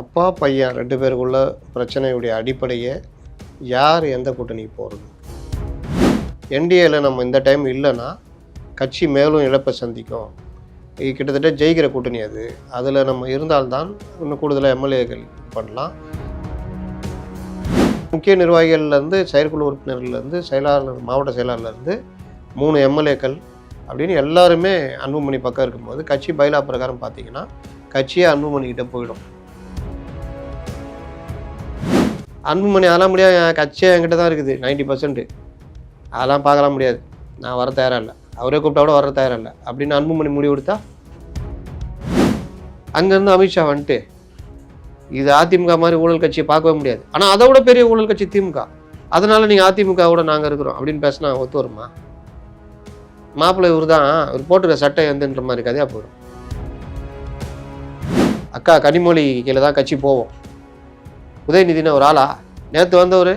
அப்பா பையன் ரெண்டு பேருக்குள்ள பிரச்சனையுடைய அடிப்படையே யார் எந்த கூட்டணிக்கு போகிறது என்டிஏல நம்ம இந்த டைம் இல்லைன்னா கட்சி மேலும் இழப்பை சந்திக்கும். கிட்டத்தட்ட ஜெயிக்கிற கூட்டணி அது. அதில் நம்ம இருந்தால்தான் இன்னும் கூடுதலாக எம்எல்ஏக்கள் பண்ணலாம். முக்கிய நிர்வாகிகள்லேருந்து செயற்குழு உறுப்பினர்கள்லேருந்து செயலாளர் மாவட்ட செயலாளர்லேருந்து மூணு எம்எல்ஏக்கள் அப்படின்னு எல்லாருமே அன்புமணி பக்கம் இருக்கும்போது கட்சி பயிலா பிரகாரம் பார்த்தீங்கன்னா கட்சியே அன்புமணிக்கிட்ட போயிடும். அன்புமணி அதெல்லாம் முடியாது. என் கட்சியே என்கிட்ட தான் இருக்குது. நைன்டி பர்சன்ட் அதெல்லாம் பார்க்கலாம் முடியாது. நான் வர தயாராக இல்லை அவரே கூப்பிட்டா கூட வர தயாராக இல்லை அப்படின்னு அன்புமணி முடிவு கொடுத்தா அங்கேருந்து அமித்ஷா வந்துட்டு இது அதிமுக மாதிரி ஊழல் கட்சியை பார்க்கவே முடியாது. ஆனால் அதை விட பெரிய ஊழல் கட்சி திமுக. அதனால் நீங்கள் அதிமுகவோட நாங்கள் இருக்கிறோம் அப்படின்னு பேசினா ஒத்து வருமா? மாப்பிள்ளை இவர் தான். இவர் போட்டுருக்க சட்டை வந்துன்ற மாதிரி கதையாக போயிடும். அக்கா கனிமொழி கீழே தான் கட்சி போவோம். உதயநிதினு ஒரு ஆளா? நேற்று வந்தவர்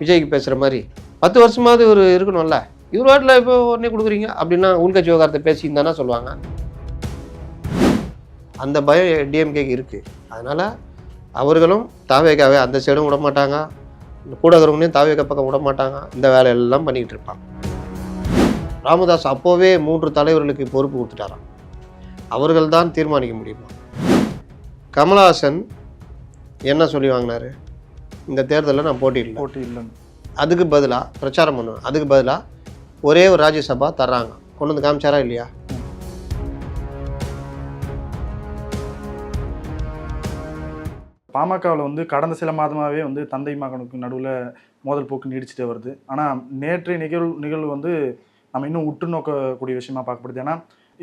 விஜய்க்கு பேசுகிற மாதிரி. பத்து வருஷமாவது இவர் இருக்கணும்ல? இவர் வாட்டில் இப்போ உடனே கொடுக்குறீங்க? அப்படின்னா உள்கட்சி விவகாரத்தை பேசியிருந்தானா சொல்லுவாங்க. அந்த பயம் டிஎம்கேக்கு இருக்குது அதனால் அவர்களும் தாவேக்காவே அந்த சைடும் விட மாட்டாங்க கூட இருக்கிறவங்களையும் தாவேக்க பக்கம் விட மாட்டாங்க இந்த வேலையெல்லாம் பண்ணிக்கிட்டு இருப்பாங்க. ராமதாஸ் அப்போவே மூன்று தலைவர்களுக்கு பொறுப்பு கொடுத்துட்டாராம். அவர்கள் தான் தீர்மானிக்க முடியுமா? கமலஹாசன் என்ன சொல்லி வாங்கினாரு? இந்த தேர்தலில் நான் போட்டியிடல போட்டி இல்லைன்னு. அதுக்கு பதிலாக பிரச்சாரம் பண்ணுவேன். அதுக்கு பதிலாக ஒரே ஒரு ராஜ்யசபா தர்றாங்க. கொண்டு வந்து காமிச்சாரா இல்லையா? பாமகவில் வந்து கடந்த சில மாதமாகவே வந்து தந்தை மகனுக்கு நடுவில் மோதல் போக்கு நீடிச்சிட்டே வருது. ஆனால் நேற்றைய நிகழ்வு நிகழ்வு வந்து நம்ம இன்னும் உற்று நோக்கக்கூடிய விஷயமா பார்க்கப்படுது. ஏன்னா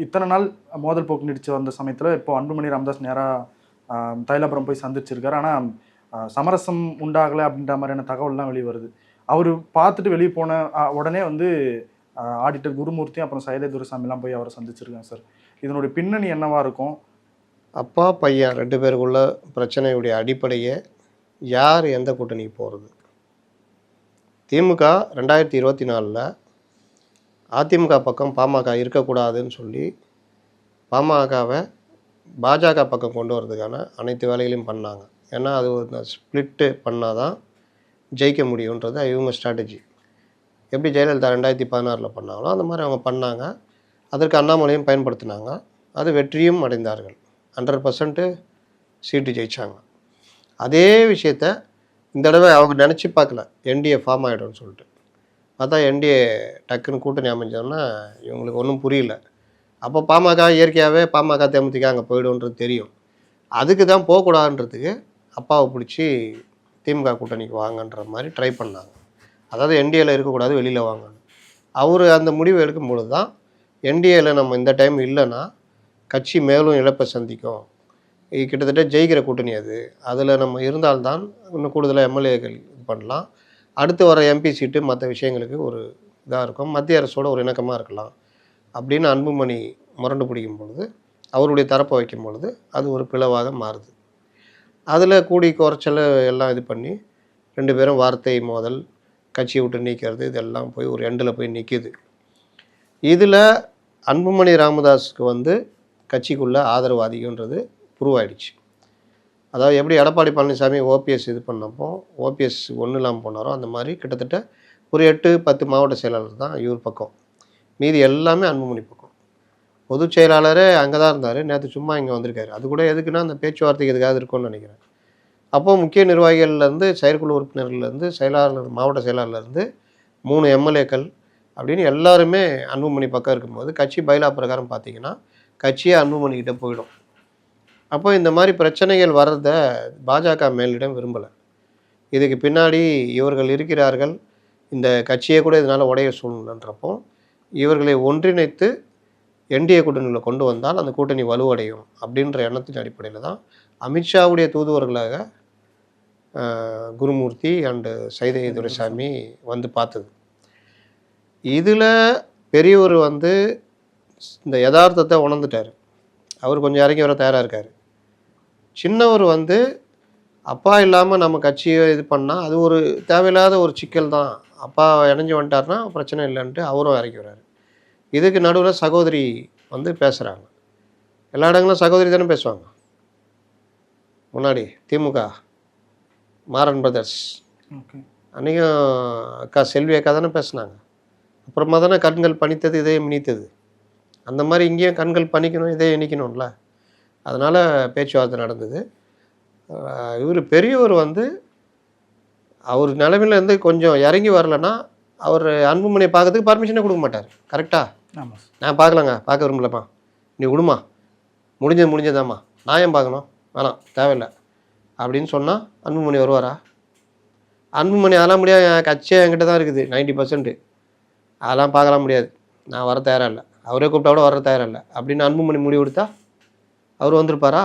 இத்தனை நாள் மோதல் போக்கு நீடிச்சு வந்த சமயத்தில் இப்போ அன்புமணி ராமதாஸ் நேராக தைலாபுரம் போய் சந்திச்சிருக்காரு. ஆனால் சமரசம் உண்டாகலை அப்படின்ற மாதிரியான தகவல்லாம் வெளியே வருது. அவர் பார்த்துட்டு வெளியே போன உடனே வந்து ஆடிட்டர் குருமூர்த்தி அப்புறம் சைதை துரசாமிலாம் போய் அவரை சந்திச்சிருக்காங்க சார். இதனுடைய பின்னணி என்னவா இருக்கும்? அப்பா பையன் ரெண்டு பேருக்குள்ள பிரச்சனையுடைய அடிப்படையே யார் எந்த கூட்டணிக்கு போகிறது திமுக ரெண்டாயிரத்தி இருபத்தி நாலில் அதிமுக பக்கம் பாமக இருக்கக்கூடாதுன்னு சொல்லி பாமகவை பாஜக பக்கம் கொண்டு வரதுக்கான அனைத்து வேலைகளையும் பண்ணாங்க. ஏன்னா அது ஒரு ஸ்ப்ளிட்டு பண்ணால் தான் ஜெயிக்க முடியுன்றது இவங்க ஸ்ட்ராட்டஜி எப்படி ஜெயலலிதா ரெண்டாயிரத்தி பதினாறில் பண்ணாங்களோ அந்த மாதிரி அவங்க பண்ணாங்க. அதற்கு அண்ணாமலையும் பயன்படுத்தினாங்க. அது வெற்றியும் அடைந்தார்கள். ஹண்ட்ரட் பர்சன்ட்டு சீட்டு ஜெயிச்சாங்க. அதே விஷயத்த இந்த தடவை அவங்க நினச்சி பார்க்கல. என்டிஏ ஃபார்ம் ஆகிடும்னு சொல்லிட்டு. பார்த்தா என்டிஏ டக்குன்னு கூட்டணி அமைஞ்சோன்னா இவங்களுக்கு ஒன்றும் புரியல. அப்போ பாமக இயற்கையாகவே பாமக தேமுதிக அங்கே போயிடும்ன்றது தெரியும். அதுக்கு தான் போகக்கூடாதுன்றதுக்கு அப்பாவை பிடிச்சி திமுக கூட்டணிக்கு வாங்கன்ற மாதிரி ட்ரை பண்ணாங்க. அதாவது என்டிஏல இருக்கக்கூடாது வெளியில் வாங்கணும். அவர் அந்த முடிவு எடுக்கும்பொழுது தான் என்டிஏல நம்ம இந்த டைம் இல்லைன்னா கட்சி மேலும் இழப்பை சந்திக்கும். கிட்டத்தட்ட ஜெயிக்கிற கூட்டணி அது. அதில் நம்ம இருந்தால்தான் இன்னும் கூடுதலாக எம்எல்ஏக்கள் இது பண்ணலாம். அடுத்து வர எம்பி சீட்டு மற்ற விஷயங்களுக்கு ஒரு இதாக இருக்கும். மத்திய அரசோட ஒரு இணக்கமாக இருக்கலாம். அப்படின்னு அன்புமணி முரண்டு பிடிக்கும் பொழுது அவருடைய தரப்பை வைக்கும் பொழுது அது ஒரு பிளவாக மாறுது. அதில் கூடி குறைச்சல் எல்லாம் இது பண்ணி ரெண்டு பேரும் வார்த்தை மோதல் கட்சியை விட்டு நீக்கிறது இதெல்லாம் போய் ஒரு எண்டில் போய் நிற்கிது இதில் அன்புமணி ராமதாஸுக்கு வந்து கட்சிக்குள்ளே ஆதரவு அதிகன்றது ப்ரூவ் அதாவது எப்படி எடப்பாடி பழனிசாமி ஓபிஎஸ் இது பண்ணப்போ ஓபிஎஸ் ஒன்றும் இல்லாமல் போனாரோ அந்த மாதிரி கிட்டத்தட்ட ஒரு எட்டு பத்து மாவட்ட செயலாளர் தான் இவர் பக்கம். மீதி எல்லாமே அன்புமணி பக்கம். பொதுச் செயலாளரே அங்கே தான் இருந்தார். நேற்று சும்மா இங்கே வந்திருக்காரு. அது கூட எதுக்குன்னா அந்த பேச்சுவார்த்தைக்கு எதுக்காவது இருக்கும்னு நினைக்கிறேன். அப்போது முக்கிய நிர்வாகிகள்லேருந்து செயற்குழு உறுப்பினர்கள்லேருந்து செயலாளர் மாவட்ட செயலாளர்லேருந்து மூணு எம்எல்ஏக்கள் அப்படின்னு எல்லாருமே அன்புமணி பக்கம் இருக்கும்போது கட்சி பயிலா பிரகாரம் பார்த்தீங்கன்னா கட்சியே அன்புமணிக்கிட்ட போயிடும். அப்போ இந்த மாதிரி பிரச்சனைகள் வர்றத பாஜக மேலிடம் விரும்பலை. இதுக்கு பின்னாடி இவர்கள் இருக்கிறார்கள். இந்த கட்சியை கூட இதனால் உடைய சூழ்நிலைன்றப்போ இவர்களை ஒன்றிணைத்து என்டிஏ கூட்டணியில் கொண்டு வந்தால் அந்த கூட்டணி வலுவடையும் அப்படின்ற எண்ணத்தின் அடிப்படையில் தான் அமித்ஷாவுடைய தூதுவர்களாக குருமூர்த்தி அண்டு சைதை துரைசாமி வந்து பார்த்தது. இதில் பெரியவர் வந்து இந்த யதார்த்தத்தை உணர்ந்துட்டார். அவர் கொஞ்சம் இறங்கி வர தயாராக இருக்கார். சின்னவர் வந்து அப்பா இல்லாமல் நம்ம கட்சியை இது பண்ணால் அது ஒரு தேவையில்லாத ஒரு சிக்கல் தான். அப்பா இணைஞ்சு வந்துட்டார்னா பிரச்சனை இல்லைன்ட்டு அவரும் இறங்கி வர்றாரு. இதுக்கு நடுவில் சகோதரி வந்து பேசுகிறாங்க எல்லா இடங்களும் சகோதரி தானே பேசுவாங்க. முன்னாடி திமுக மாறன் பிரதர்ஸ். அன்றைக்கும் அக்கா செல்வி அக்கா தானே பேசுனாங்க. அப்புறமா தானே கண்கள் பணித்தது இதயம் இனித்தது அந்த மாதிரி இங்கேயும் கண்கள் பணிக்கணும் இதயம் இனிக்கணும்ல. அதனால் பேச்சுவார்த்தை நடந்தது. இவர் பெரியவர் வந்து அவர் நிலைமையில இருந்து கொஞ்சம் இறங்கி வரலன்னா அவர் அன்புமணியை பார்க்கறதுக்கு பர்மிஷனே கொடுக்க மாட்டார். கரெக்டாக ஆமாம் நான் பார்க்கலங்க. பார்க்க விரும்பலப்பா. நீ விடுமா? முடிஞ்சது முடிஞ்சதாம்மா. நான் ஏன் பார்க்கணும்? வேணாம் தேவையில்லை. அப்படின்னு சொன்னால் அன்புமணி வருவாரா? அன்புமணி அதெல்லாம் முடியாது. என் கட்சியே என்கிட்ட தான் இருக்குது. நைன்டி பர்சன்ட் அதெல்லாம் பார்க்கலாம் முடியாது. நான் வர தயாரா இல்லை. அவரே கூப்பிட்டா கூட வர தயாரா இல்லை. அப்படின்னு அன்புமணி முடிவு எடுத்தா அவர் வந்திருப்பாரா?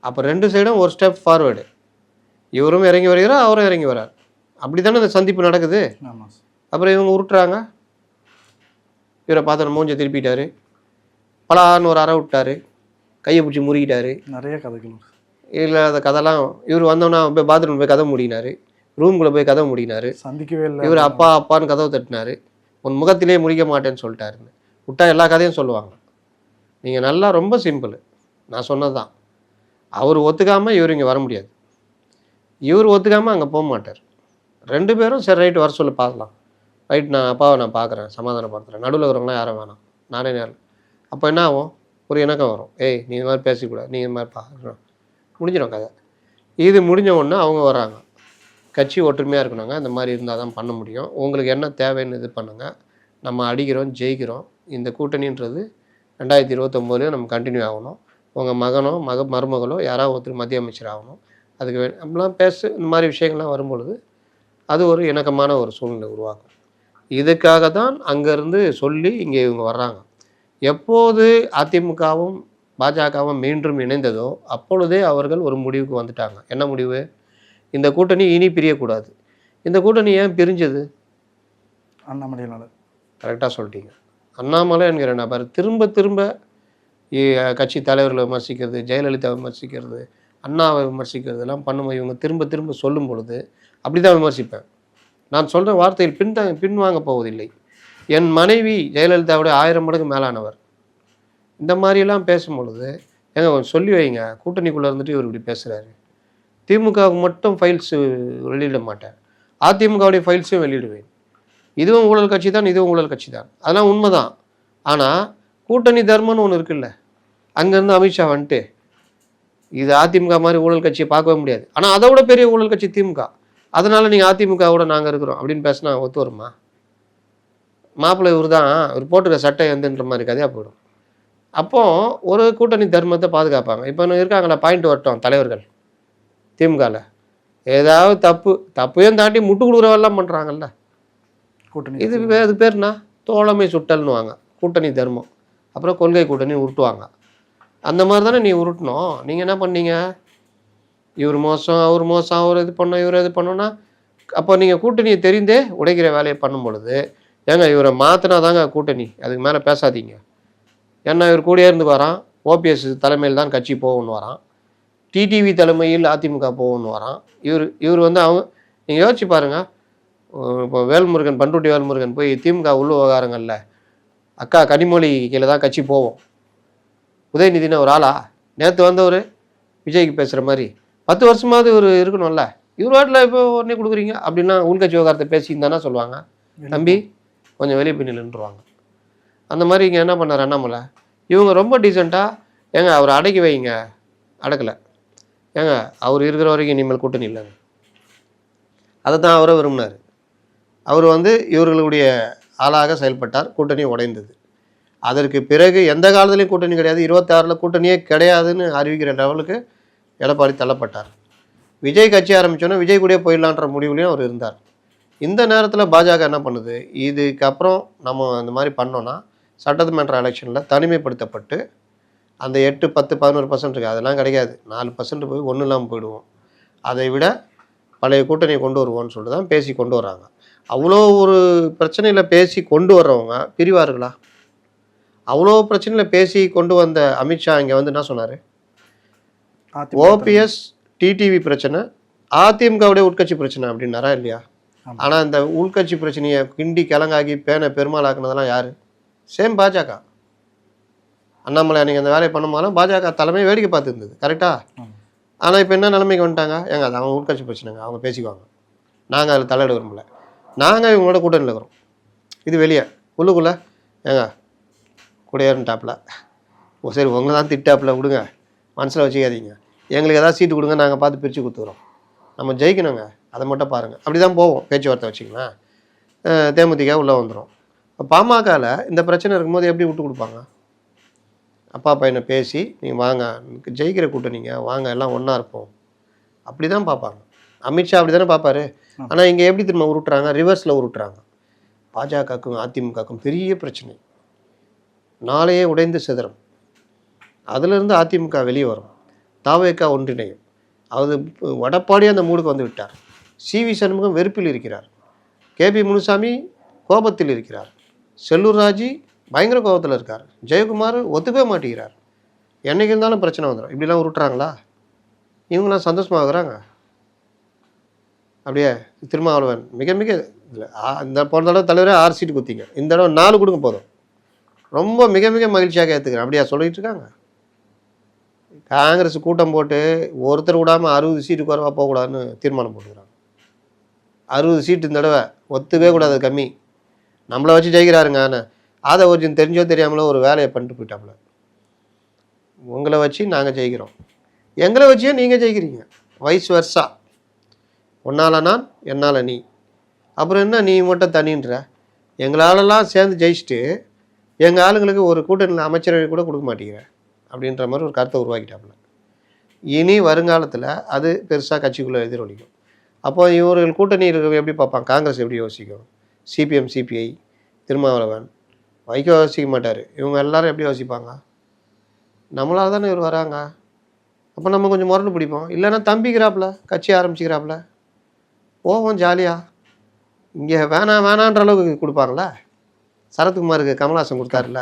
அப்போ ரெண்டு சைடும் ஒரு ஸ்டெப் ஃபார்வேர்டு இவரும் இறங்கி வருகிறார் அவரும் இறங்கி வரார். அப்படி தானே இந்த சந்திப்பு நடக்குது? அப்புறம் இவங்க உருட்டுறாங்க. இவரை பார்த்து மூஞ்ச திருப்பிட்டாரு. பலான்னு ஒரு அறை விட்டாரு. கையை பிடிச்சி முறுக்கிட்டாரு நிறைய கதைகள். இல்லை அந்த கதைலாம் இவர் வந்தோன்னா போய் பாத்ரூம் போய் கதை மூடினாரு. ரூம்குள்ளே போய் கதை மூடினாரு. சந்திக்கவே இல்லை. இவர் அப்பா அப்பான்னு கதவை தட்டினாரு. உன் முகத்திலே முடிக்க மாட்டேன்னு சொல்லிட்டாருன்னு. விட்டா எல்லா கதையும் சொல்லுவாங்க. நீங்கள் நல்லா ரொம்ப சிம்பிள் நான் சொன்னது தான் அவர் ஒத்துக்காமல் இவர் இங்கே வர முடியாது. இவர் ஒத்துக்காமல் அங்கே போக மாட்டார். ரெண்டு பேரும் சரி ரைட்டு வர சொல்லி பார்க்கலாம். ரைட் நான் அப்பாவை நான் பார்க்குறேன் சமாதானப்படுத்துகிறேன் நடுவில் இருக்கிறவங்களாம் யாரும் வேணாம். நானே நேரம் அப்போ என்ன ஆகும்? ஒரு இணக்கம் வரும். ஏய் நீ இந்த மாதிரி பேசிக்கூடாது நீ இந்த மாதிரி பார்க்கணும் முடிஞ்சிடும் கதை. இது முடிஞ்ச உடனே அவங்க வராங்க கட்சி ஒற்றுமையாக இருக்கணுங்க. இந்த மாதிரி இருந்தால் தான் பண்ண முடியும். உங்களுக்கு என்ன தேவைன்னு இது பண்ணுங்கள் நம்ம அடிக்கிறோம் ஜெயிக்கிறோம். இந்த கூட்டணின்றது ரெண்டாயிரத்தி இருபத்தொம்போதுலேயும் நம்ம கண்டினியூ ஆகணும். உங்கள் மகனோ மக மருமகளோ யாராவது ஒருத்தர் மத்திய அமைச்சர் ஆகணும். அதுக்கு நம்மளாம் பேச இந்த மாதிரி விஷயங்கள்லாம் வரும்பொழுது அது ஒரு இணக்கமான ஒரு சூழ்நிலை உருவாக்கும். இதுக்காக தான் அங்கேருந்து சொல்லி இங்கே இவங்க வர்றாங்க. எப்போது அதிமுகவும் பாஜகவும் மீண்டும் இணைந்ததோ அப்பொழுதே அவர்கள் ஒரு முடிவுக்கு வந்துட்டாங்க. என்ன முடிவு? இந்த கூட்டணி இனி பிரியக்கூடாது. இந்த கூட்டணி ஏன் பிரிஞ்சது? அண்ணாமலையினால. கரெக்டாக சொல்லிட்டீங்க. அண்ணாமலை என்கிற நபர் திரும்ப திரும்ப கட்சி தலைவர்களை விமர்சிக்கிறது ஜெயலலிதாவை விமர்சிக்கிறது அண்ணாவை விமர்சிக்கிறதெல்லாம் பண்ணும்போது இவங்க திரும்ப திரும்ப சொல்லும் பொழுது அப்படி தான் விமர்சிப்பேன். நான் சொல்கிற வார்த்தையில் பின் பின்வாங்க போவதில்லை. என் மனைவி ஜெயலலிதாவுடைய ஆயிரம் மடங்கு மேலானவர். இந்த மாதிரியெல்லாம் பேசும் பொழுது ஏங்க கொஞ்சம் சொல்லி வைங்க கூட்டணிக்குள்ளே இருந்துட்டு இவர் இப்படி பேசுகிறாரு திமுகவுக்கு மட்டும் ஃபைல்ஸ் வெளியிட மாட்டேன். அதிமுகவுடைய ஃபைல்ஸையும் வெளியிடுவேன். இதுவும் ஊழல் கட்சி தான் இதுவும் ஊழல் கட்சி தான். அதெல்லாம் உண்மைதான். ஆனால் கூட்டணி தர்மம்னு ஒன்று இருக்குல்ல. அங்கேருந்து அமித்ஷா வந்துட்டு இது அதிமுக மாதிரி ஊழல் கட்சியை பார்க்கவே முடியாது. ஆனால் அதை விட பெரிய ஊழல் கட்சி திமுக. அதனால நீங்கள் அதிமுகவோட நாங்கள் இருக்கிறோம் அப்படின்னு பேசினா ஒத்து வருமா? மாப்பிள்ளை இவர் தான் இவர் போட்டுக்க சட்டை எந்தன்ற மாதிரி கதையாக போயிடும். அப்போ ஒரு கூட்டணி தர்மத்தை பாதுகாப்பாங்க. இப்போ இருக்காங்களா பாயிண்ட் வரட்டும் தலைவர்கள் திமுகவில் ஏதாவது தப்பு தப்பையும் தாண்டி முட்டு கொடுக்குறவெல்லாம் பண்ணுறாங்கல்ல கூட்டணி இது அது பேர்னா தோழமை சுட்டல்னுவாங்க கூட்டணி தர்மம். அப்புறம் கொள்கை கூட்டணி உருட்டுவாங்க. அந்த மாதிரி தானே நீ உருட்டணும் நீங்கள் என்ன பண்ணீங்க? இவர் மோசம் அவர் மோசம் அவர் இது பண்ணோம் இவர் இது பண்ணோன்னா அப்போ நீங்கள் கூட்டணியை தெரிந்தே உடைக்கிற வேலையை பண்ணும் பொழுது ஏங்க இவரை மாற்றினா தாங்க கூட்டணி? அதுக்கு மேலே பேசாதீங்க. ஏன்னா இவர் கூடயே இருந்து வரான். ஓபிஎஸ் தலைமையில் தான் கட்சி போகணும்னு வரான். டிடிவி தலைமையில் அதிமுக போகணும்னு வரான். இவர் இவர் வந்து அவங்க நீங்கள் யோசிச்சு பாருங்கள் இப்போ வேல்முருகன் பண்ருட்டி வேல்முருகன் போய் திமுக உள்ள விவகாரங்களில் அக்கா கனிமொழி கீழே தான் கட்சி போவோம். உதயநிதினு ஒரு ஆளா? நேற்று வந்தவர் விஜய்க்கு பேசுகிற மாதிரி. பத்து வருஷமாவது இவர் இருக்கணும்ல? இவர் வாட்டில் இப்போ உடனே கொடுக்குறீங்க? அப்படின்னா உள்கட்சி விவகாரத்தை பேசியிருந்தானா சொல்லுவாங்க. தம்பி கொஞ்சம் வெளியே போய் நின்றுருவாங்க அந்த மாதிரி இங்கே என்ன பண்ணார் அண்ணாமலை? இவங்க ரொம்ப டீசெண்டாக ஏங்க அவர் அடக்கி வைங்க. அடக்கலை. ஏங்க அவர் இருக்கிற வரைக்கும் இனிமேல் கூட்டணி இல்லைங்க. அதை தான் அவரை விரும்பினார். அவர் வந்து இவர்களுடைய ஆளாக செயல்பட்டார். கூட்டணி உடைந்தது. அதற்கு பிறகு எந்த காலத்துலேயும் கூட்டணி கிடையாது. இருபத்தாறில் கூட்டணியே கிடையாதுன்னு அறிவிக்கிற லெவலுக்கு எடப்பாடி தள்ளப்பட்டார். விஜய் கட்சி ஆரம்பித்தோன்னே விஜய் கூடயே போயிடலான்ற முடிவுலையும் அவர் இருந்தார். இந்த நேரத்தில் பாஜக என்ன பண்ணுது? இதுக்கப்புறம் நம்ம இந்த மாதிரி பண்ணோன்னா சட்டமன்ற எலெக்ஷனில் தனிமைப்படுத்தப்பட்டு அந்த எட்டு பத்து பதினோரு பர்சன்ட் இருக்குது அதெல்லாம் கிடைக்காது. நாலு பர்சன்ட் போய் ஒன்றும் இல்லாமல் போயிடுவோம். அதை விட பழைய கூட்டணியை கொண்டு வருவோம்னு சொல்லிட்டு தான் பேசி கொண்டு வராங்க அவ்வளோ ஒரு பிரச்சனையில் பேசி கொண்டு வர்றவங்க பிரிவார்களா? அவ்வளோ பிரச்சனையில் பேசி கொண்டு வந்த அமித்ஷா இங்கே வந்து என்ன சொன்னார்? ஓபிஎஸ் டிடிவி பிரச்சனை அதிமுகவுடைய உட்கட்சி பிரச்சனை அப்படின்னாரா இல்லையா. ஆனால் இந்த உள்கட்சி பிரச்சனையை கிண்டி கிழங்காக்கி பேனை பெருமாளாக்குனதெல்லாம் யார்? சேம் பாஜக. அண்ணாமலை அன்னைக்கு அந்த வேலையை பண்ணும்போதெல்லாம் பாஜக தலைமை வேடிக்கை பார்த்துருந்தது கரெக்டா ஆமா. ஆனால் இப்போ என்ன நிலைமைக்கு வந்துட்டாங்க? ஏங்க அது அவங்க உட்கட்சி பிரச்சனைங்க அவங்க பேசிக்குவாங்க. நாங்கள் அதில் தலையிட விரும்பல. நாங்கள் இவங்களோட கூட்டணியில் இருக்கிறோம். இது வெளியே உள்ளுக்குள்ளே. ஏங்க குடியேறன்ட்டாப்புல ஓ சரி உங்களை தான் திட்டாப்புல விடுங்க. மனசில் வச்சுக்காதீங்க. எங்களுக்கு ஏதாவது சீட்டு கொடுங்க நாங்கள் பார்த்து பிரித்து கொடுத்துக்குறோம். நம்ம ஜெயிக்கணுங்க. அதை மட்டும் பாருங்கள் அப்படி தான் போவோம் பேச்சுவார்த்தை வச்சுங்களேன் தேமுதிக உள்ளே வந்துடும் பாமகவில் இந்த பிரச்சனை இருக்கும்போது எப்படி விட்டு கொடுப்பாங்க? அப்பா பையனை பேசி நீங்கள் வாங்க ஜெயிக்கிற கூட்டணிங்க வாங்க எல்லாம் ஒன்றா இருப்போம். அப்படி தான் பார்ப்பாங்க. அமித்ஷா அப்படி தானே பார்ப்பாரு ஆனால் இங்கே எப்படி திரும்ப உருட்டுறாங்க? ரிவர்ஸில் உருட்டுறாங்க. பாஜகவுக்கும் அதிமுகவுக்கும் பெரிய பிரச்சனை. நாளையே உடைந்து சிதறும். அதிலிருந்து அதிமுக வெளியே வரும். தாவேக்கா ஒன்றிணையும். அது வடப்பாடியே அந்த மூடுக்கு வந்து விட்டார். சி வி சண்முகம் வெறுப்பில் இருக்கிறார். கேபி முனுசாமி கோபத்தில் இருக்கிறார். செல்லூர் ராஜி பயங்கர கோபத்தில் இருக்கார். ஜெயக்குமார் ஒத்துக்கவே மாட்டேங்கிறார். என்னைக்கு இருந்தாலும் பிரச்சனை வந்துடும் இப்படிலாம் உருட்டுறாங்களா? இவங்களாம் சந்தோஷமாகறாங்க அப்படியே திருமாவளவன் மிக மிக இல்லை இந்த போன தடவை தலைவரே ஆறு சீட்டு குத்திங்க. இந்த தடவை நாலு கொடுங்க போதும். ரொம்ப மிக மிக மகிழ்ச்சியாக ஏற்றுக்கிறேன் அப்படியா? சொல்லிட்டு இருக்காங்க. காங்கிரஸ் கூட்டம் போட்டு ஒருத்தர் விடாமல் அறுபது சீட்டு குறைவாக போகக்கூடாதுன்னு தீர்மானம் போட்டுக்கிறாங்க. அறுபது சீட்டு இந்த தடவை ஒத்துவே கூடாது கம்மி. நம்மளை வச்சு ஜெயிக்கிறாருங்க ஆனால் அதை ஒரிஜின் தெரிஞ்சோ தெரியாமலோ ஒரு வேலையை பண்ணிட்டு போயிட்டாப்புல. உங்களை வச்சு நாங்கள் ஜெயிக்கிறோம். எங்களை வச்சே நீங்கள் ஜெயிக்கிறீங்க. வயசு வருஷா உன்னால நான் என்னால் நீ. அப்புறம் என்ன நீ மட்டும் தனின்ற? எங்களாலெல்லாம் சேர்ந்து ஜெயிச்சுட்டு எங்கள் ஆளுங்களுக்கு ஒரு கூட்டணியில் அமைச்சரவை கூட கொடுக்க மாட்டேங்கிற அப்படின்ற மாதிரி ஒரு கருத்தை உருவாக்கிட்டாப்புல. இனி வருங்காலத்தில் அது பெருசாக கட்சிக்குள்ளே எதிரொலிக்கும். அப்போ இவர்கள் கூட்டணி எப்படி பார்ப்பாங்க? காங்கிரஸ் எப்படி யோசிக்கும்? CPM CBI Thirumavalavan. வைகோ யோசிக்க மாட்டார். இவங்க எல்லாரும் எப்படி யோசிப்பாங்க? நம்மளால் தானே இவர் வராங்க? அப்போ நம்ம கொஞ்சம் முரண்டு பிடிப்போம். இல்லைன்னா தம்பிக்கிறாப்புல கட்சி ஆரம்பிச்சுக்கிறாப்புல. போவோம் ஜாலியாக இங்கே வேணாம் வேணான்ற அளவுக்கு கொடுப்பாங்களே? சரத்குமாருக்கு கமல்ஹாசன் கொடுத்தாருல்ல.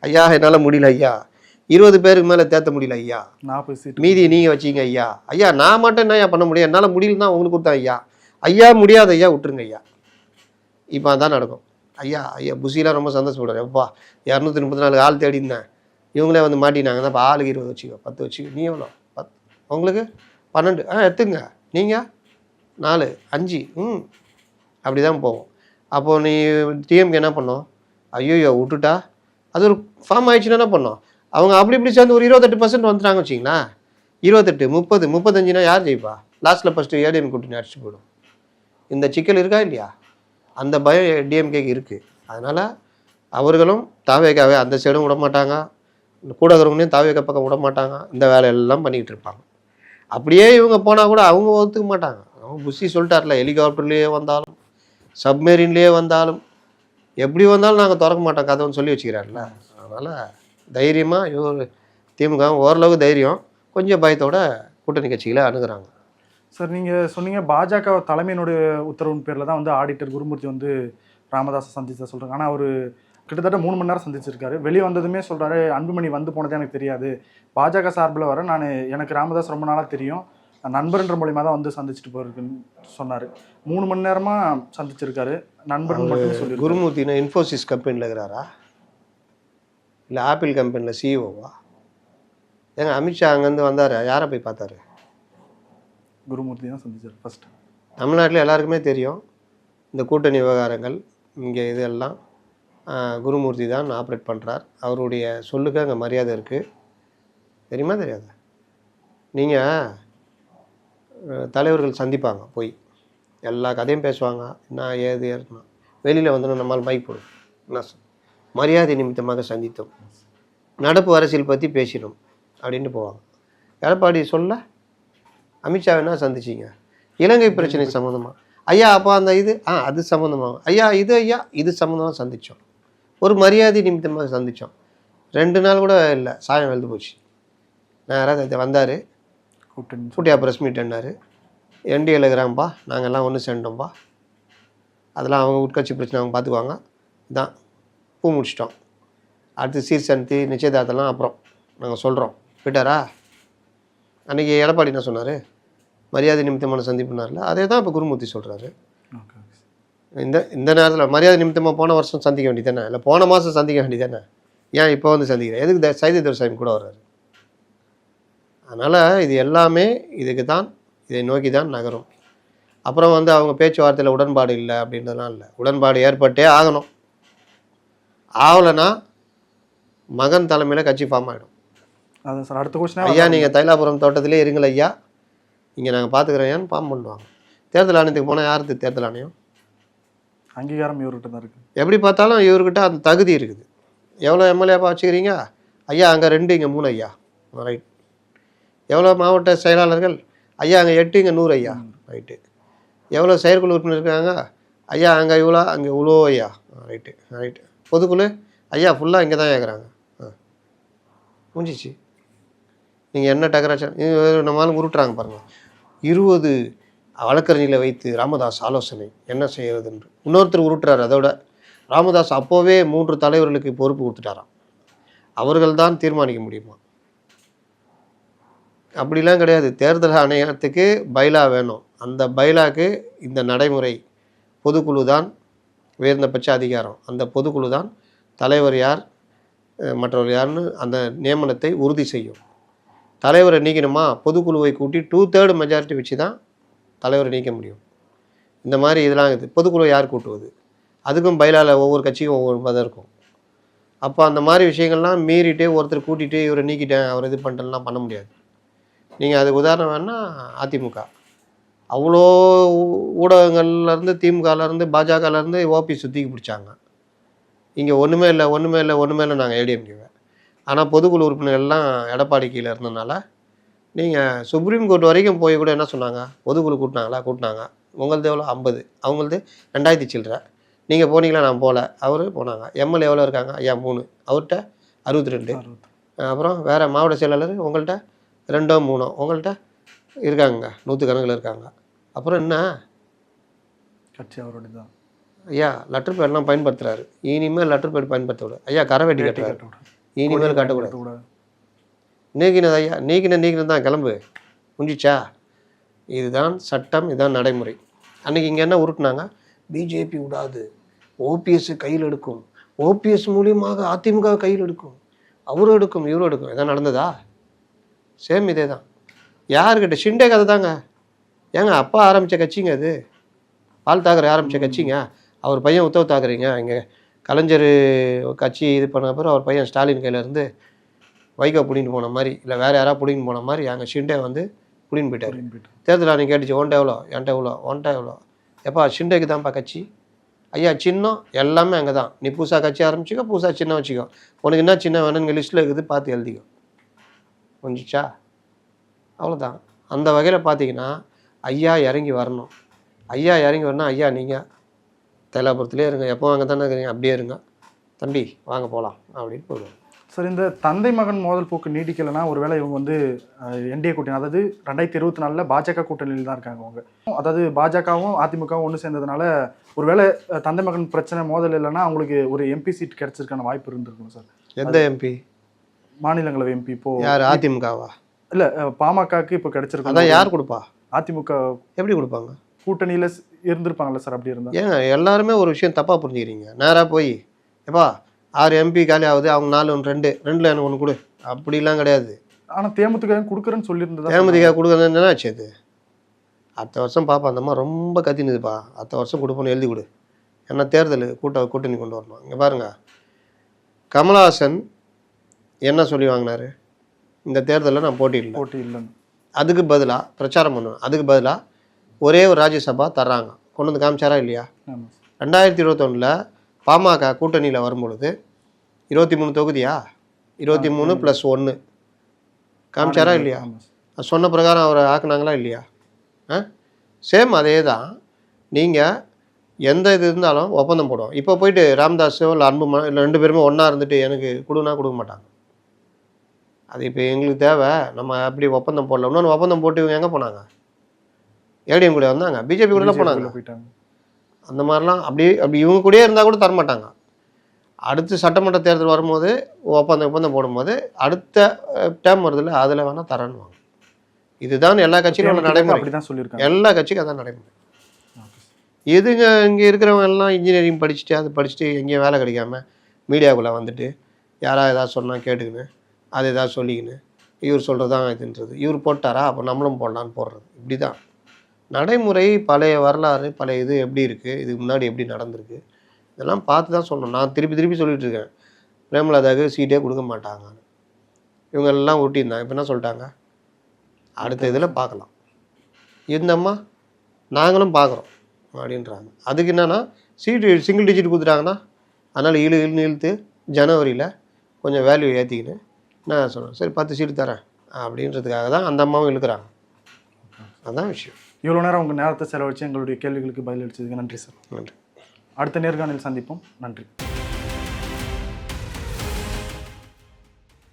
ஐயா என்னால் முடியல ஐயா. இருபது பேருக்கு மேலே தேத்த முடியல ஐயா. மீதி நீங்கள் வச்சிங்க ஐயா. ஐயா நான் மட்டும் என்ன பண்ண முடியும்? என்னால் முடியலன்னா உங்களுக்கு கொடுத்தேன் ஐயா. ஐயா முடியாத ஐயா விட்டுருங்க ஐயா. இப்போ அதான் நடக்கும். ஐயா ஐயா புசிலாம் ரொம்ப சந்தோஷப்படுறாரு. எப்பா இரநூத்தி முப்பத்தி நாலு ஆள் தேடி இருந்தேன். இவங்களே வந்து மாட்டினாங்க. தான் இப்போ ஆளுக்கு இருபது வச்சுக்கோ பத்து வச்சுக்கோ. நீ எவ்வளோ பத் உங்களுக்கு? பன்னெண்டு. ஆ எடுத்துங்க. நீங்கள் நாலு. அஞ்சு. ம். அப்படி தான் போவோம். அப்போது நீ டிஎம்கே என்ன பண்ணோம்? ஐயோ விட்டுட்டா? அது ஒரு ஃபார்ம் ஆயிடுச்சுன்னா என்ன பண்ணோம்? அவங்க அப்படி இப்படி சேர்ந்து ஒரு இருபத்தெட்டு பர்சன்ட் வந்துட்டாங்க வச்சிங்களா இருபத்தெட்டு முப்பது முப்பத்தஞ்சுனா யார் ஜெயிப்பா? லாஸ்ட்டில் ஃபஸ்ட்டு ஏடிஎம் கூட்டணி அடிச்சு போயிடும். இந்த சிக்கல் இருக்கா இல்லையா? அந்த பயம் டிஎம்கேக்கு இருக்குது அதனால் அவர்களும் தாவேக்காவே அந்த சைடும் விட மாட்டாங்க. கூட இருக்கிறவங்களையும் தாவேக்க பக்கம் விட மாட்டாங்க. இந்த வேலையெல்லாம் பண்ணிக்கிட்டு இருப்பாங்க. அப்படியே இவங்க போனால் கூட அவங்க ஒத்துக்க மாட்டாங்க. அவங்க புஷி சொல்லிட்டார்ல ஹெலிகாப்டர்லேயே வந்தாலும் சப்மெரின்லேயே வந்தாலும் எப்படி வந்தாலும் நாங்கள் திறக்க மாட்டோம் கதைன்னு சொல்லி வச்சுக்கிறாருல்ல. அதனால் தைரியமாக ஐயோ திமுக ஓரளவு தைரியம். கொஞ்சம் பயத்தோட கூட்டணி கட்சிகளை அணுகிறாங்க. சார் நீங்கள் சொன்னீங்க பாஜக தலைமையினுடைய உத்தரவின் பேரில் தான் வந்து ஆடிட்டர் குருமூர்த்தி வந்து ராமதாஸை சந்திச்சா சொல்கிறாங்க ஆனால் அவர் கிட்டத்தட்ட மூணு மணி நேரம் சந்திச்சிருக்காரு. வெளியே வந்ததுமே சொல்கிறாரு அன்புமணி வந்து போனதே எனக்கு தெரியாது. பாஜக சார்பில் வர நான் எனக்கு ராமதாஸ் ரொம்ப நாளாக தெரியும். நண்பர்ன்ற மூலியமாக தான் வந்து சந்திச்சுட்டு போயிருக்குன்னு சொன்னார். மூணு மணி நேரமாக சந்திச்சிருக்காரு. நண்பர்னு மட்டும் சொல்லி குருமூர்த்தினா இன்ஃபோசிஸ் கம்பெனியில் இருக்கிறாரா? இல்லை ஆப்பிள் கம்பெனியில் சிஇஓவா ஏங்க அமித்ஷா அங்கேருந்து வந்தார்? யாரை போய் பார்த்தாரு? குருமூர்த்தி தான் சந்திச்சார் ஃபர்ஸ்ட் தமிழ்நாட்டில் எல்லாருக்குமே தெரியும். இந்த கூட்டணி விவகாரங்கள் இங்கே இதெல்லாம். குருமூர்த்தி தான் ஆப்ரேட் பண்ணுறார் அவருடைய சொல்லுக்கு அங்கே மரியாதை இருக்குது தெரியுமா தெரியாது? நீங்கள் தலைவர்கள் சந்திப்பாங்க போய். எல்லா கதையும் பேசுவாங்க என்ன ஏது ஏதுனா வெளியில் வந்து நம்மால் மைக் போடும் என்ன மரியாதை நிமித்தமாக சந்தித்தோம். நடப்பு அரசியல் பற்றி பேசினோம் அப்படின்ட்டு போவாங்க. எடப்பாடி சொல்ல அமித்ஷா என்ன சந்திச்சிங்க. இலங்கை பிரச்சனை சம்மந்தமாக ஐயா அப்போ அந்த இது ஆ அது சம்மந்தமாக ஐயா இது ஐயா இது சம்மந்தமாக சந்தித்தோம் ஒரு மரியாதை நிமித்தமாக சந்தித்தோம் ரெண்டு நாள் கூட இல்லை சாயம் எழுந்து போச்சு. நேராக வந்தார் கூட்டணி கூட்டியா ப்ரெஸ் மீட்னாரு என்டிஏல இருக்கிறாங்கப்பா நாங்கள் எல்லாம் ஒன்று சேர்ந்தோம்ப்பா அதெல்லாம் அவங்க உட்கட்சி பிரச்சனை அவங்க பார்த்துக்குவாங்க இதான். பூ முடிச்சிட்டோம். அடுத்து சீர்சந்தி நிச்சயதார்த்தம்லாம் அப்புறம் நாங்கள் சொல்கிறோம் போயிட்டாரா? அன்றைக்கி எடப்பாடி என்ன சொன்னார்? மரியாதை நிமித்தமான சந்திப்புனார்ல அதே தான் இப்போ குருமூர்த்தி சொல்கிறாரு இந்த இந்த நேரத்தில் மரியாதை நிமித்தமாக போன வருஷம் சந்திக்க வேண்டியதானே இல்லை போன மாதம் சந்திக்க வேண்டியதானே ஏன் இப்போ வந்து சந்திக்கிறேன் எதுக்கு சைதை துரைசாமி கூட வர்றாரு? அதனால் இது எல்லாமே இதுக்கு தான் இதை நோக்கி தான் நகரும். அப்புறம் வந்து அவங்க பேச்சுவார்த்தையில் உடன்பாடு இல்லை அப்படின்றதுலாம் இல்லை. உடன்பாடு ஏற்பட்டே ஆகணும். ஆகலைன்னா மகன் தலைமையில் கட்சி ஃபார்ம் ஆகிடும் அதான் சார் அடுத்த கொஸ்டின் ஐயா நீங்கள் தைலாபுரம் தோட்டத்திலே இருங்கள் ஐயா. இங்கே நாங்கள் பார்த்துக்குறோம் ஃபார்ம் பண்ணுவாங்க. தேர்தல் ஆணையத்துக்கு போனால் யாருக்கு தேர்தல் ஆணையம்? அங்கீகாரம் இவர்கிட்ட தான் இருக்கு. எப்படி பார்த்தாலும் இவர்கிட்ட அந்த தகுதி இருக்குது. எவ்வளோ எம்எல்ஏப்பா வச்சுக்கிறீங்க? ஐயா அங்கே ரெண்டு இங்கே மூணு ஐயா. ரைட் எவ்வளோ மாவட்ட செயலாளர்கள்? ஐயா அங்கே எட்டு இங்கே நூறு ஐயா. ரைட்டு. எவ்வளோ செயற்குழு உறுப்பினர் இருக்காங்க? ஐயா அங்கே இவ்வளோ அங்கே இவ்வளோ ஐயா. Right right. பொதுக்குழு? ஐயா ஃபுல்லாக இங்கே தான் கேட்குறாங்க ஆ. முடிஞ்சிச்சு. நீங்கள் என்ன டெக்கரேஷன்? நம்மளால உருட்டுறாங்க பாருங்கள் இருபது வழக்கறிஞர்களை வைத்து ராமதாஸ் ஆலோசனை என்ன செய்யறதுன்று இன்னொருத்தர் உருட்டுறாரு அதோட. ராமதாஸ் அப்போவே மூன்று தலைவர்களுக்கு பொறுப்பு கொடுத்துட்டாராம். அவர்கள் தான் தீர்மானிக்க முடியுமா? அப்படிலாம் கிடையாது. தேர்தல் ஆணையத்துக்கு பைலா வேணும். அந்த பைலாக்கு இந்த நடைமுறை. பொதுக்குழு தான் உயர்ந்தபட்ச அதிகாரம். அந்த பொதுக்குழு தான் தலைவர் யார் மற்றவர் யாருன்னு அந்த நியமனத்தை உறுதி செய்யும். தலைவரை நீக்கணுமா? பொதுக்குழுவை கூட்டி டூ தேர்டு மெஜாரிட்டி வச்சு தான் தலைவரை நீக்க முடியும். இந்த மாதிரி இதெல்லாம் இருக்குது. பொதுக்குழுவை யார் கூட்டுவது? அதுக்கும் பயிலால் ஒவ்வொரு கட்சிக்கும் ஒவ்வொரு மதம் இருக்கும். அப்போ அந்த மாதிரி விஷயங்கள்லாம் மீறிட்டு ஒருத்தர் கூட்டிகிட்டே இவரை நீக்கிட்டேன் அவர் இது பண்ணிட்டேன்லாம் பண்ண முடியாது. நீங்கள் அதுக்கு உதாரணம் வேணால் அதிமுக. அவ்வளோ ஊடகங்கள்லேருந்து திமுகலேருந்து பாஜகலேருந்து ஓபி சுற்றிக்கு பிடிச்சாங்க. இங்கே ஒன்றுமே இல்லை ஒன்றுமே இல்லை ஒன்றுமே இல்லை நாங்கள் ஏடிஎம்கேவை. ஆனால் பொதுக்குழு உறுப்பினர்கள்லாம் எடப்பாடி கீழே இருந்தனால நீங்கள் சுப்ரீம் கோர்ட் வரைக்கும் போய் கூட என்ன சொன்னாங்க? பொதுக்குழு கூட்டினாங்களா? கூட்டினாங்க. உங்களது எவ்வளோ? ஐம்பது. அவங்களது ரெண்டாயிரத்தி சில்லற. நீங்கள் போனீங்களா? நான் போகல அவர் போனாங்க. எம்எல்ஏ எவ்வளோ இருக்காங்க? ஐயா மூணு. அவர்கிட்ட அறுபத்தி ரெண்டு. அப்புறம் வேறு மாவட்ட செயலாளர் உங்கள்கிட்ட ரெண்டோ மூணோ. உங்கள்கிட்ட இருக்காங்க நூற்றுக்கணக்கில் இருக்காங்க. அப்புறம் என்ன? கட்சி அவருடைய தான் ஐயா லெட்டர் பேட்லாம் பயன்படுத்துறாரு. இனிமேல் லெட்டர் பேட் பயன்படுத்தக்கூடாது. ஐயா கரை வெட்டி கட்டுறாரு. இனிமேல் காட்டக்கூடாது. நீக்கினது ஐயா? நீக்கின நீக்கினது தான் கிளம்பு. முடிஞ்சிச்சா இதுதான் சட்டம் இதுதான் நடைமுறை. அன்னைக்கு இங்கே என்ன உருட்டுனாங்க? பிஜேபி விடாது. ஓபிஎஸ் கையில் எடுக்கும். ஓபிஎஸ் மூலியமாக அதிமுக கையில் எடுக்கும். அவரும் எடுக்கும் இவரும் எடுக்கும். இதான் நடந்ததா? சேம் இதே தான் யாருக்கிட்ட ஷிண்டே கதை தாங்க. ஏங்க அப்பா ஆரம்பித்த கட்சிங்க அது. பால் தாக்கரே ஆரம்பித்த கட்சிங்க. அவர் பையன் உத்தவ் தாக்கரேங்க இங்கே கலைஞர் கட்சி இது பண்ண பிறகு அவர் பையன் ஸ்டாலின் கையில இருந்து வைகோ பிடின்னு போன மாதிரி இல்லை வேறு யாராவது பிடின்னு போன மாதிரி அங்கே ஷிண்டே வந்து பிடின்னு போயிட்டார். தேர்தல் ஆணையம் கேட்டுச்சு ஒன்ட்ட எவ்வளோ என்கிட்ட எவ்வளோ ஒன்ட்ட எவ்வளோ எப்பா ஷிண்டேக்கு தான்ப்பா கட்சி. ஐயா சின்னம் எல்லாமே அங்கே தான் நீ புதுசாக கட்சி ஆரம்பிச்சிக்கோ புதுசாக சின்னம் வச்சுக்கோ. உனக்கு என்ன சின்னம் வேணுங்க லிஸ்ட்டில் இருக்குது பார்த்து எழுதிக்கோ. புரிஞ்சிச்சா அவ்வளோதான் அந்த வகையில் பார்த்தீங்கன்னா ஐயா இறங்கி வரணும். ஐயா இறங்கி வரணும் ஐயா நீங்கள் தைலாபுரத்துலேயே இருங்க. எப்போ அங்கே தானே இருக்கிறீங்க? அப்படியே இருங்க. தம்பி வாங்க போகலாம் அப்படின்னு போடுவோம் சார் இந்த தந்தை மகன் மோதல் போக்கு நீடிக்கலைன்னா ஒருவேளை இவங்க வந்து என்டிஏ கூட்டணி அதாவது ரெண்டாயிரத்தி இருபத்தி நாலில் பாஜக கூட்டணியில் தான் இருக்காங்க அவங்க. அதாவது பாஜகவும் அதிமுகவும் ஒன்று சேர்ந்ததுனால ஒருவேளை தந்தை மகன் பிரச்சனை மோதல் இல்லைன்னா அவங்களுக்கு ஒரு எம்பி சீட் கிடைச்சிருக்கான வாய்ப்பு இருந்திருக்கும் சார்? எந்த எம்பி மாநிலங்களவை எம்பி இப்போ யார்? அதிமுகவா? இல்ல பாமகக்கு இப்போ கிடைச்சிருக்கும் அதான் யார் கொடுப்பா? அதிமுக எப்படி கொடுப்பாங்க? கூட்டணியில இருந்திருப்பாங்கல்ல சார் அப்படி இருந்தா. ஏங்க எல்லாருமே ஒரு விஷயம் தப்பாக புரிஞ்சுக்கிறீங்க. நேராக போய் எப்பா ஆறு எம்பி காலி ஆகுது அவங்க நாலு ஒன்று ரெண்டு ரெண்டில் எனக்கு ஒன்று கொடு. அப்படிலாம் கிடையாது. ஆனா தேமுதிக கொடுக்குறேன்னு சொல்லியிருந்ததா தேமுதிக கொடுக்குறது என்ன ஆச்சு அது? அடுத்த வருஷம் பாப்பா அந்த அம்மா ரொம்ப கத்தினுதுப்பா அடுத்த வருஷம் கொடுப்போன்னு எழுதி கொடு. ஏன்னா தேர்தல் கூட்ட கூட்டணி கொண்டு வரணும். இங்கே பாருங்க. கமலஹாசன் என்ன சொல்லி வாங்கினாரு? இந்த தேர்தலில் நான் போட்டியிடல போட்டி இல்லைன்னு. அதுக்கு பதிலாக பிரச்சாரம் பண்ணுவேன். அதுக்கு பதிலாக ஒரே ஒரு ராஜ்யசபா தர்றாங்க. கொண்டு வந்து காமிச்சாரா இல்லையா? ரெண்டாயிரத்தி இருபத்தொன்னில் பாமக கூட்டணியில் வரும்பொழுது இருபத்தி மூணு தொகுதியா? இருபத்தி மூணு ப்ளஸ் ஒன்று காமிச்சாரா இல்லையா? சொன்ன பிரகாரம் அவரை ஆக்குனாங்களா இல்லையா? ஆ? சேம் அதே தான் நீங்கள் எந்த இது இருந்தாலும் ஒப்பந்தம் போடுவோம். இப்போ போயிட்டு ராமதாஸோ இல்லை அன்புமா இல்லை ரெண்டு பேருமே ஒன்றா இருந்துட்டு எனக்கு கொடுனா கொடுக்க மாட்டாங்க. அது இப்போ எங்களுக்கு தேவை. நம்ம அப்படி ஒப்பந்தம் போடல. இன்னொன்று ஒப்பந்தம் போட்டு இவங்க எங்கே போனாங்க? ஏடிஎம் கூட வந்தாங்க. பிஜேபி கூட போனாங்க. போயிட்டாங்க. அந்த மாதிரிலாம் அப்படி அப்படி இவங்க கூடயே இருந்தால் கூட தரமாட்டாங்க. அடுத்து சட்டமன்ற தேர்தல் வரும்போது ஒப்பந்தம் ஒப்பந்தம் போடும்போது அடுத்த டேம் வருதுல்ல அதில் வேணால் தரேன்னுவாங்க. இதுதான் எல்லா கட்சியிலும் நடைமுறை. அப்படிதான் சொல்லியிருக்காங்க. எல்லா கட்சிக்கும் அதான் நடைமுறை. எதுங்க இங்கே இருக்கிறவங்க எல்லாம் இன்ஜினியரிங் படிச்சுட்டு அது படிச்சுட்டு எங்கேயும் வேலை கிடைக்காம மீடியாக்குள்ளே வந்துட்டு யாராவது ஏதாவது சொன்னால் கேட்டுக்கின்னு அது ஏதாவது சொல்லிக்கின்னு. இவர் சொல்கிறதான் இதுன்றது இவர் போட்டாரா? அப்போ நம்மளும் போடலான்னு போடுறது. இப்படி தான் நடைமுறை பழைய வரலாறு பழைய இது எப்படி இருக்குது இதுக்கு முன்னாடி எப்படி நடந்திருக்கு? இதெல்லாம் பார்த்து தான் சொல்லணும். நான் திருப்பி திருப்பி சொல்லிட்டு இருக்கேன் பிரேமலதாவுக்கு சீட்டே கொடுக்க மாட்டாங்க இவங்க எல்லாம் ஒட்டியிருந்தாங்க. இப்போ என்ன சொல்லிட்டாங்க? அடுத்த இதில் பார்க்கலாம். இருந்தம்மா நாங்களும் பார்க்குறோம் அப்படின்றாங்க. அதுக்கு என்னென்னா சீட்டு சிங்கிள் டிஜிட் கொடுத்துட்டாங்கன்னா அதனால் இழு இழுன்னு இழுத்து ஜனவரியில் கொஞ்சம் வேல்யூ ஏற்றிக்கின்னு நான் சொல்கிறேன் சரி பத்து சீட்டு தரேன். அப்படின்றதுக்காக தான் அந்த அம்மாவும் இழுக்கிறாங்க அதான் விஷயம். இவ்வளோ நேரம் உங்கள் நேரத்தை செலவழித்து எங்களுடைய கேள்விகளுக்கு பதிலளிச்சதுக்கு நன்றி சார். நன்றி. அடுத்த நேர்காணல் சந்திப்போம். நன்றி.